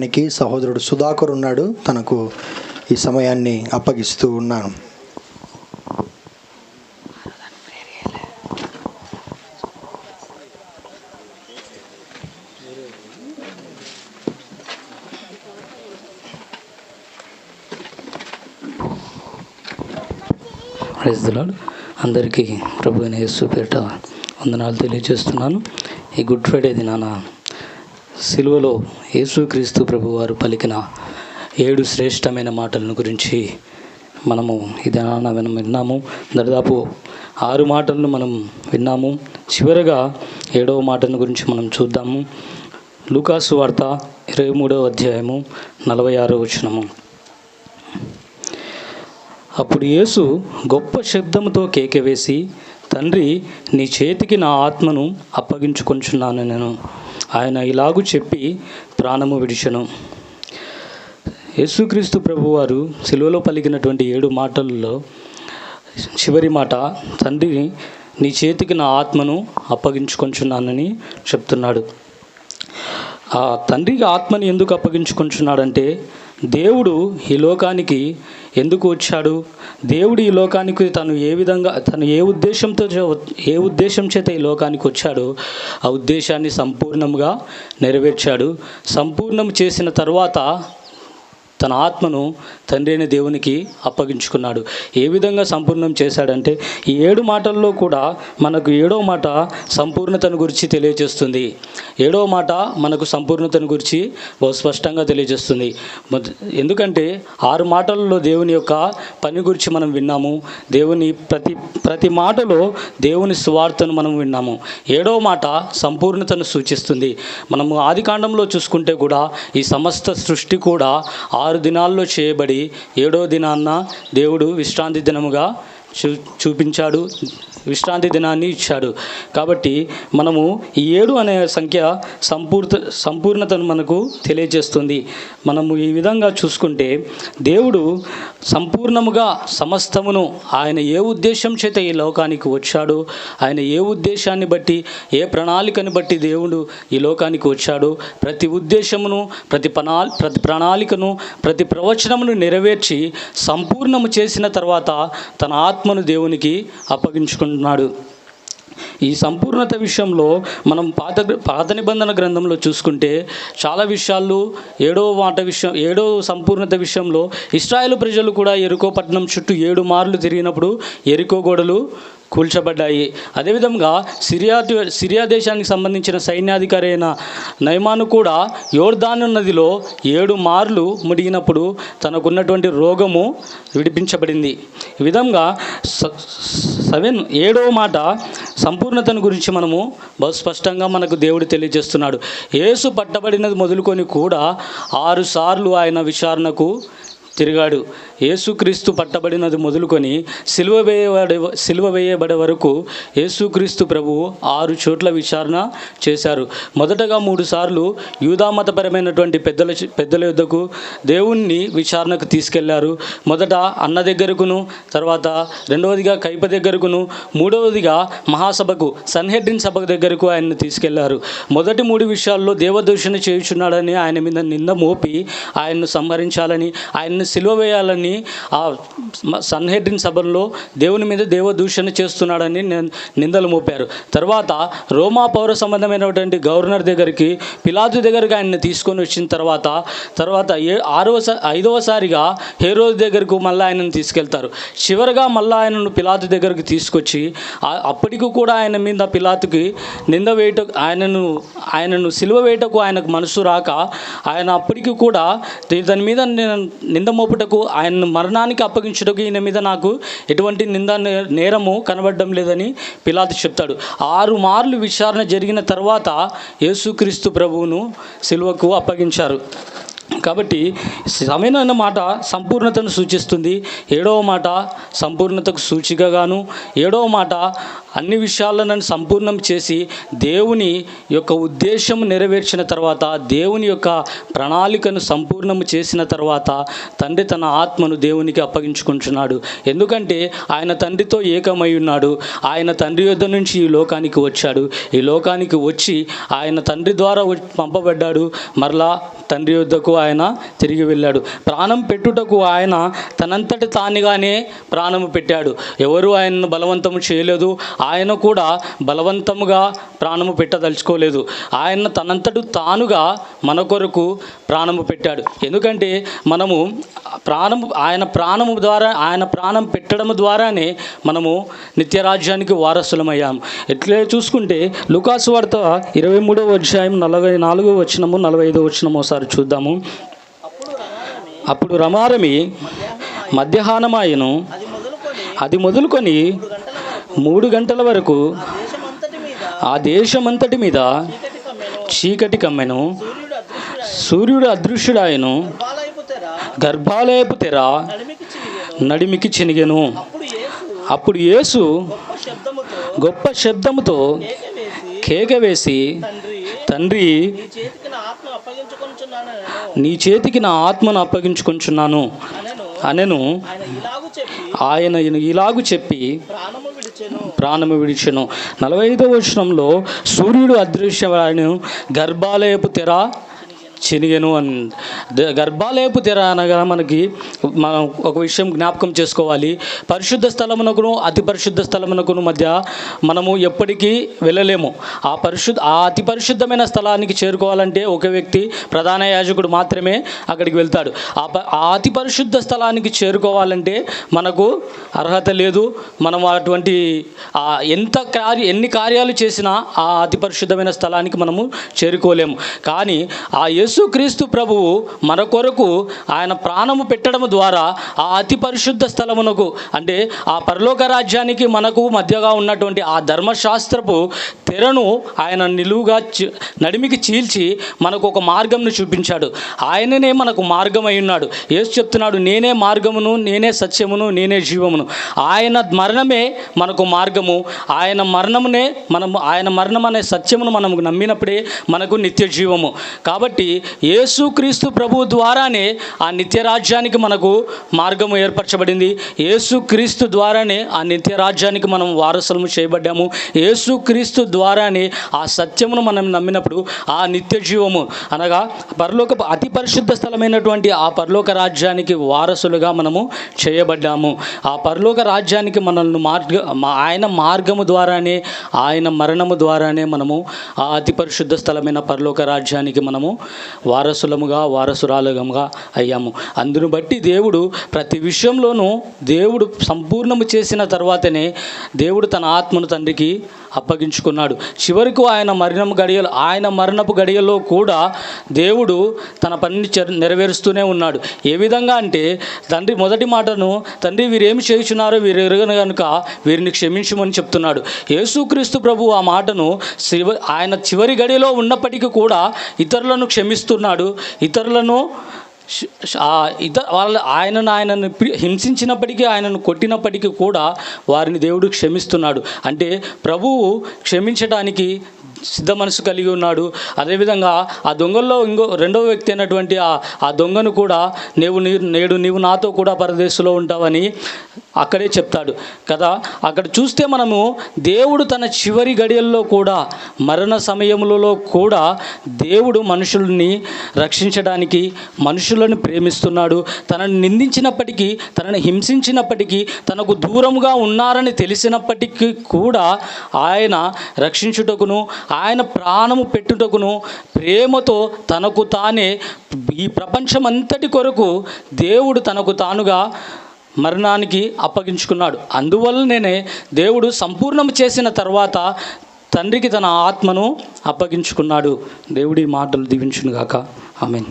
నికి సహోదరుడు సుధాకర్ ఉన్నాడు. తనకు ఈ సమయాన్ని అప్పగిస్తూ ఉన్నాను. అందరికీ ప్రభు అయిన యేసు పేట వందనాలు తెలియజేస్తున్నాను. ఈ గుడ్ ఫ్రైడే దినాన సిలువలో యేసుక్రీస్తు ప్రభువారు పలికిన ఏడు శ్రేష్టమైన మాటలను గురించి మనము ఈ మనం విన్నాము. దాదాపు ఆరు మాటలను మనం విన్నాము. చివరగా ఏడవ మాటను గురించి మనం చూద్దాము. లూకాసు వార్త ఇరవై మూడవ అధ్యాయము నలభై ఆరో వచనము. అప్పుడు యేసు గొప్ప శబ్దముతో కేక వేసి తండ్రి నీ చేతికి నా ఆత్మను అప్పగించుకొంచున్నాను నేను. ఆయన ఇలాగు చెప్పి ప్రాణము విడిచెను. యేసుక్రీస్తు ప్రభువారు సిలువలో పలికినటువంటి ఏడు మాటలలో చివరి మాట తండ్రి నీ చేతికి నా ఆత్మను అప్పగించుకొంచున్నానని చెప్తున్నాడు. ఆ తండ్రికి ఆత్మని ఎందుకు అప్పగించుకుంటున్నాడంటే దేవుడు ఈ లోకానికి ఎందుకు వచ్చాడు? దేవుడు ఈ లోకానికి తను ఏ విధంగా తను ఏ ఉద్దేశంతో ఏ ఉద్దేశం చేత ఈ లోకానికి వచ్చాడో? ఆ ఉద్దేశాన్ని సంపూర్ణంగా నెరవేర్చాడు. సంపూర్ణం చేసిన తర్వాత తన ఆత్మను తండ్రి అయిన దేవునికి అప్పగించుకున్నాడు. ఏ విధంగా సంపూర్ణం చేశాడంటే ఈ ఏడు మాటల్లో కూడా మనకు ఏడో మాట సంపూర్ణతను గురించి తెలియజేస్తుంది. ఏడో మాట మనకు సంపూర్ణతను గురించి బహు స్పష్టంగా తెలియజేస్తుంది. ఎందుకంటే ఆరు మాటల్లో దేవుని యొక్క పని గురించి మనం విన్నాము. దేవుని ప్రతి ప్రతి మాటలో దేవుని సువార్తను మనం విన్నాము. ఏడో మాట సంపూర్ణతను సూచిస్తుంది. మనము ఆది చూసుకుంటే కూడా ఈ సమస్త సృష్టి కూడా ఆరు దినాల్లో చేయబడి ఏడో దినాన్న దేవుడు విశ్రాంతి దినముగా చూ చూపించాడు. విశ్రాంతి దినాన్ని ఇచ్చాడు. కాబట్టి మనము ఈ ఏడు అనే సంఖ్య సంపూర్త సంపూర్ణతను మనకు తెలియజేస్తుంది. మనము ఈ విధంగా చూసుకుంటే దేవుడు సంపూర్ణముగా సమస్తమును ఆయన ఏ ఉద్దేశం చేత ఈ లోకానికి వచ్చాడు ఆయన ఏ ఉద్దేశాన్ని బట్టి ఏ ప్రణాళికను బట్టి దేవుడు ఈ లోకానికి వచ్చాడు ప్రతి ఉద్దేశమును ప్రతి ప్రణా ప్రతి ప్రణాళికను ప్రతి ప్రవచనమును నెరవేర్చి సంపూర్ణము చేసిన తర్వాత తన ఆత్మను దేవునికి ఉన్నాడు ఈ సంపూర్ణత విషయంలో మనం పాత పాత నిబంధన గ్రంథంలో చూసుకుంటే చాలా విషయాలు ఏడో మాట విషయం ఏడో సంపూర్ణత విషయంలో ఇస్రాయేల్ ప్రజలు కూడా ఎరుకో పట్టణం చుట్టూ ఏడు మార్లు తిరిగినప్పుడు ఎరుకో గోడలు కూల్చబడ్డాయి. అదేవిధంగా సిరియా సిరియా దేశానికి సంబంధించిన సైన్యాధికారి అయిన నయమాను కూడా యోర్దాను నదిలో ఏడు మార్లు ముడిగినప్పుడు తనకున్నటువంటి రోగము విడిపించబడింది. ఈ విధంగా సెవెన్ ఏడవ మాట సంపూర్ణతను గురించి మనము బహు స్పష్టంగా మనకు దేవుడు తెలియజేస్తున్నాడు. యేసు పట్టబడినది మొదలుకొని కూడా ఆరుసార్లు ఆయన విచారణకు తిరిగాడు. యేసుక్రీస్తు పట్టబడినది మొదలుకొని సిలువ వేయబడే సిలువ వేయబడే వరకు యేసుక్రీస్తు ప్రభువు ఆరు చోట్ల విచారణ చేశారు. మొదటగా మూడు సార్లు యూదామతపరమైనటువంటి పెద్దల పెద్దల యుద్ధకు దేవుణ్ణి విచారణకు తీసుకెళ్ళారు. మొదట అన్న దగ్గరకును తర్వాత రెండవదిగా కైప దగ్గరకును మూడవదిగా మహాసభకు సన్హెడ్రిన్ సభ దగ్గరకు ఆయన్ని తీసుకెళ్ళారు. మొదటి మూడు విషయాల్లో దేవదూషణ చేయుచున్నాడని ఆయన మీద నింద మోపి ఆయన్ను సంహరించాలని ఆయన్ని సిలువ వేయాలని ఆ సన్హెడ్రిన్ సభల్లో దేవుని మీద దేవదూషణ చేస్తున్నాడని నిందలు మోపారు. తర్వాత రోమా పౌర సంబంధమైనటువంటి గవర్నర్ దగ్గరికి పిలాతు దగ్గరికి ఆయన్ని తీసుకొని వచ్చిన తర్వాత తర్వాత ఏ ఆరవ స- ఐదవసారిగా హేరోజ్ దగ్గరకు మళ్ళీ ఆయనను తీసుకెళ్తారు. చివరగా మళ్ళీ ఆయనను పిలాతు దగ్గరికి తీసుకొచ్చి అప్పటికి కూడా ఆయన మీద పిలాతుకి నింద వేయట ఆయనను ఆయనను సిలువ వేయటకు ఆయనకు మనసు రాక ఆయన అప్పటికి కూడా దాని మీద నేను నింద మోపుటకు ఆయన మరణానికి అప్పగించుటకు ఈయన మీద నాకు ఎటువంటి నింద నేరము కనబడడం లేదని పిలాతు చెప్తాడు. ఆరు మార్లు విచారణ జరిగిన తర్వాత యేసుక్రీస్తు ప్రభువును సిలువకు అప్పగించారు. కాబట్టి సమయం అన్న మాట సంపూర్ణతను సూచిస్తుంది. ఏడవ మాట సంపూర్ణతకు సూచికగాను ఏడవ మాట అన్ని విషయాలను సంపూర్ణం చేసి దేవుని యొక్క ఉద్దేశం నెరవేర్చిన తర్వాత దేవుని యొక్క ప్రణాళికను సంపూర్ణం చేసిన తర్వాత తండ్రి తన ఆత్మను దేవునికి అప్పగించుకుంటున్నాడు. ఎందుకంటే ఆయన తండ్రితో ఏకమై ఉన్నాడు. ఆయన తండ్రి యొద్ద నుంచి ఈ లోకానికి వచ్చాడు. ఈ లోకానికి వచ్చి ఆయన తండ్రి ద్వారా పంపబడ్డాడు. మరలా తండ్రి యొద్దకు ఆయన తిరిగి వెళ్ళాడు. ప్రాణం పెట్టుటకు ఆయన తనంతటి తానుగానే ప్రాణము పెట్టాడు. ఎవరు ఆయనను బలవంతము చేయలేదు ఆయన కూడా బలవంతముగా ప్రాణము పెట్టదలుచుకోలేదు. ఆయన తనంతటి తానుగా మన కొరకు ప్రాణము పెట్టాడు. ఎందుకంటే మనము ప్రాణము ఆయన ప్రాణము ద్వారా ఆయన ప్రాణం పెట్టడం ద్వారానే మనము నిత్యరాజ్యానికి వారసులమయ్యాము. ఎట్లే చూసుకుంటే లుకాసు వార్త ఇరవై మూడవ అధ్యాయం నలభై నాలుగో వచ్చినము నలభై ఐదో వచ్చినము ఒకసారి చూద్దాము. అప్పుడు రమారమి మధ్యాహ్నమాయను. అది మొదలుకొని అది మొదలుకొని మూడు గంటల వరకు ఆ దేశమంతటి మీద చీకటి కమ్మెను సూర్యుడు అదృశ్యుడాయను గర్భాలయపు తెర నడిమికి చినిగెను. అప్పుడు యేసు గొప్ప శబ్దముతో కేక వేసి తండ్రి నీ చేతికి నా ఆత్మను అప్పగించుకుంటున్నాను అనెను ఆయన ఇలాగు చెప్పి చెప్పి ప్రాణము విడిచెను. ప్రాణము విడిచెను నలభై ఐదవ వచనంలో సూర్యుడు అదృశ్యమైన గర్భాలయపు తెర చినిగెను అని గర్భాలయపు తెర అనగా మనకి మనం ఒక విషయం జ్ఞాపకం చేసుకోవాలి. పరిశుద్ధ స్థలమునకును అతి పరిశుద్ధ స్థలమునకును మధ్య మనము ఎప్పటికీ వెళ్ళలేము. ఆ పరిశుద్ధ ఆ అతి పరిశుద్ధమైన స్థలానికి చేరుకోవాలంటే ఒక వ్యక్తి ప్రధాన యాజకుడు మాత్రమే అక్కడికి వెళ్తాడు. ఆ ప- ఆ అతి పరిశుద్ధ స్థలానికి చేరుకోవాలంటే మనకు అర్హత లేదు. మనం అటువంటి ఎంత కార్య ఎన్ని కార్యాలు చేసినా ఆ అతి పరిశుద్ధమైన స్థలానికి మనము చేరుకోలేము. కానీ ఆ యేసుక్రీస్తు ప్రభువు మన కొరకు ఆయన ప్రాణము పెట్టడం ద్వారా ఆ అతి పరిశుద్ధ స్థలమునకు అంటే ఆ పరలోక రాజ్యానికి మనకు మధ్యగా ఉన్నటువంటి ఆ ధర్మశాస్త్రపు తెరను ఆయన నిలువుగా నడిమికి చీల్చి మనకు ఒక మార్గంను చూపించాడు. ఆయననే మనకు మార్గం ఉన్నాడు. యేసు చెప్తున్నాడు నేనే మార్గమును నేనే సత్యమును నేనే జీవమును. ఆయన మరణమే మనకు మార్గము. ఆయన మరణమునే మనము ఆయన మరణం అనే సత్యమును మనము నమ్మినప్పుడే మనకు నిత్య జీవము. కాబట్టి యేసుక్రీస్తు ప్రభు ద్వారానే ఆ నిత్య రాజ్యానికి మనకు మార్గము ఏర్పరచబడింది. యేసుక్రీస్తు ద్వారానే ఆ నిత్య రాజ్యానికి మనం వారసులము చేయబడ్డాము. యేసుక్రీస్తు ద్వారానే ఆ సత్యమును మనం నమ్మినప్పుడు ఆ నిత్య జీవము అనగా పరలోక అతి పరిశుద్ధ స్థలమైనటువంటి ఆ పరలోక రాజ్యానికి వారసులుగా మనము చేయబడ్డాము. ఆ పరలోక రాజ్యానికి మనల్ని మార్గ ఆయన మార్గము ద్వారానే ఆయన మరణము ద్వారానే మనము ఆ అతి పరిశుద్ధ స్థలమైన పరలోక రాజ్యానికి మనము వారసులముగా వారసురాలుగా అయ్యాము. అందును బట్టి దేవుడు ప్రతి విషయంలోనూ దేవుడు సంపూర్ణము చేసిన తర్వాతనే దేవుడు తన ఆత్మను తండ్రికి అప్పగించుకున్నాడు. చివరకు ఆయన మరణం గడియలు ఆయన మరణపు గడియలో కూడా దేవుడు తన పనిని నెరవేరుస్తూనే ఉన్నాడు. ఏ విధంగా అంటే తండ్రి మొదటి మాటను తండ్రి వీరేమి చేయుచున్నారో వీరు ఎరగను కనుక వీరిని క్షమించమని చెప్తున్నాడు. యేసుక్రీస్తు ప్రభు ఆ మాటను ఆయన చివరి గడిలో ఉన్నప్పటికీ కూడా ఇతరులను క్షమిస్తున్నాడు. ఇతరులను ఇత వాళ్ళ ఆయనను ఆయనను పి- హింసించినప్పటికీ ఆయనను కొట్టినప్పటికీ కూడా వారిని దేవుడు క్షమిస్తున్నాడు. అంటే ప్రభువు క్షమించడానికి సిద్ధ మనసు కలిగి ఉన్నాడు. అదేవిధంగా ఆ దొంగల్లో ఇంకో రెండవ వ్యక్తి అయినటువంటి ఆ ఆ దొంగను కూడా నీవు నేడు నీవు నాతో కూడా పరదేశంలో ఉంటావని అక్కడే చెప్తాడు. కదా? అక్కడ చూస్తే మనము దేవుడు తన చివరి గడియల్లో కూడా మరణ సమయములలో కూడా దేవుడు మనుషుల్ని రక్షించడానికి మనుషులను ప్రేమిస్తున్నాడు. తనను నిందించినప్పటికీ తనను హింసించినప్పటికీ తనకు దూరముగా ఉన్నారని తెలిసినప్పటికీ కూడా ఆయన రక్షించుటకును ఆయన ప్రాణము పెట్టుటకును ప్రేమతో తనకు తానే ఈ ప్రపంచమంతటి కొరకు దేవుడు తనకు తానుగా మరణానికి అప్పగించుకున్నాడు. అందువల్లనే దేవుడు సంపూర్ణం చేసిన తర్వాత తండ్రికి తన ఆత్మను అప్పగించుకున్నాడు. దేవుడి మాటలు దీవించునుగాక. గాక ఆమెన్.